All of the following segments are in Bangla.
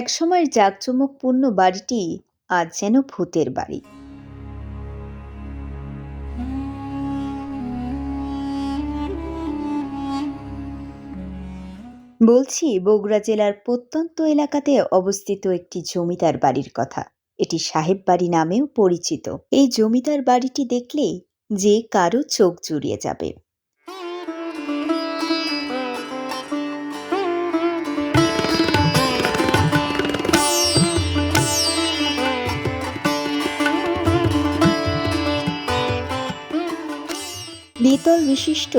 একসময়ের জাঁকজমকপূর্ণ বাড়িটি আজ যেন ভূতের বাড়ি। বলছি, বগুড়া জেলার প্রত্যন্ত এলাকাতে অবস্থিত একটি জমিদার বাড়ির কথা। এটি সাহেব বাড়ি নামেও পরিচিত। এই জমিদার বাড়িটি দেখলে যে কারও চোখ জুড়িয়ে যাবে। দ্বিতল বিশিষ্ট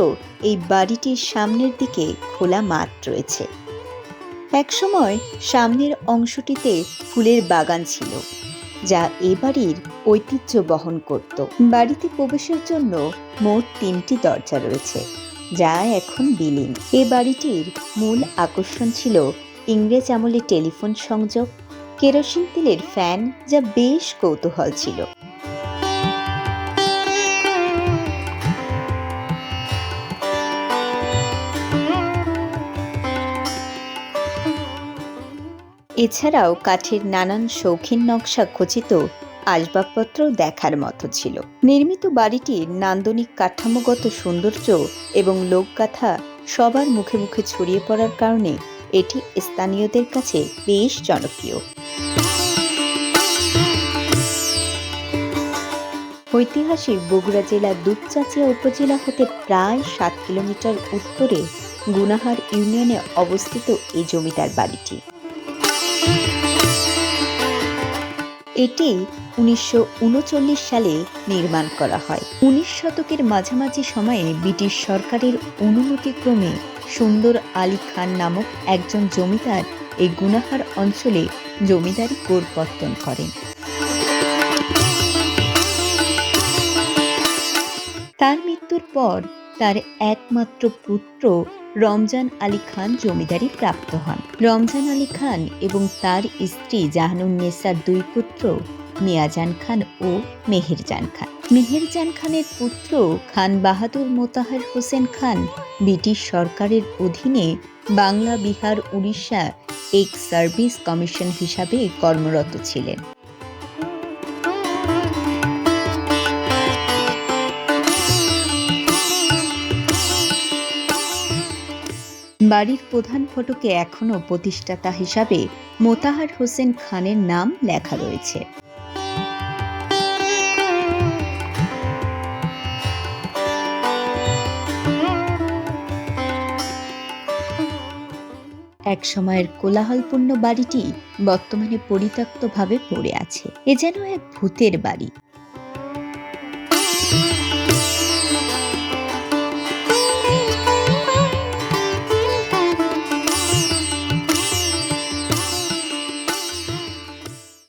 এই বাড়িটির সামনের দিকে খোলা মাঠ রয়েছে। একসময় সামনের অংশটিতে ফুলের বাগান ছিল, যা এ বাড়ির ঐতিহ্য বহন করত। বাড়িতে প্রবেশের জন্য মোট তিনটি দরজা রয়েছে, যা এখন বিলীন। এ বাড়িটির মূল আকর্ষণ ছিল ইংরেজ আমলে টেলিফোন সংযোগ, কেরোসিন তেলের ফ্যান, যা বেশ কৌতূহল ছিল। এছাড়াও কাঠের নানান শৌখিন নকশা খচিত আসবাবপত্র দেখার মতো ছিল। নির্মিত বাড়িটির নান্দনিক কাঠামোগত সৌন্দর্য এবং লোকগাথা সবার মুখে মুখে ছড়িয়ে পড়ার কারণে এটি স্থানীয়দের কাছে বেশ জনপ্রিয়। ঐতিহাসিক বগুড়া জেলার দুপচাচিয়া উপজেলা হতে প্রায় সাত কিলোমিটার উত্তরে গুনাহার ইউনিয়নে অবস্থিত এই জমিদার বাড়িটি। এটি উনিশশো উনচল্লিশ সালে নির্মাণ করা হয়। উনিশ শতকের মাঝামাঝি সময়ে ব্রিটিশ সরকারের অনুমতিক্রমে সুন্দর আলী খান নামক একজন জমিদার এই গুনাহার অঞ্চলে জমিদারি গোরপত্তন করেন। তার মৃত্যুর পর তার একমাত্র পুত্র রমজান আলী খান জমিদারি প্রাপ্ত হন। রমজান আলী খান এবং তার স্ত্রী জাহানুন্নেসার দুই পুত্র মিয়াজান খান ও মেহেরজান খান। মেহেরজান খানের পুত্র খান বাহাদুর মোতাহার হোসেন খান ব্রিটিশ সরকারের অধীনে বাংলা, বিহার, উড়িষ্যা এক সার্ভিস কমিশন হিসাবে কর্মরত ছিলেন। বাড়ির প্রধান ফটকে এখনও প্রতিষ্ঠাতা হিসাবে মোতাহার হোসেন খানের নাম লেখা রয়েছে। এক সময়ের কোলাহলপূর্ণ বাড়িটি বর্তমানে পরিত্যক্তভাবে পড়ে আছে। এ যেন এক ভূতের বাড়ি।